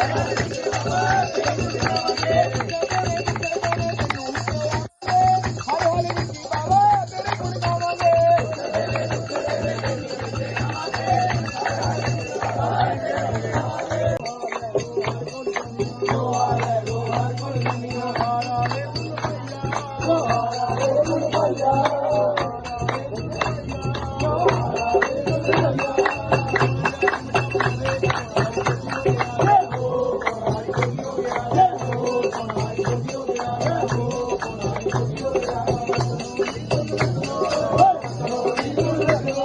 Thank you.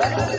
Oh,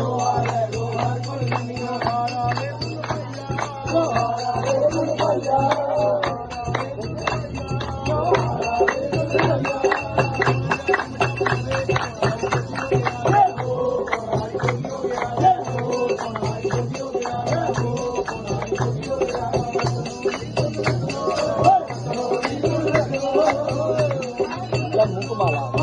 O é muito malado.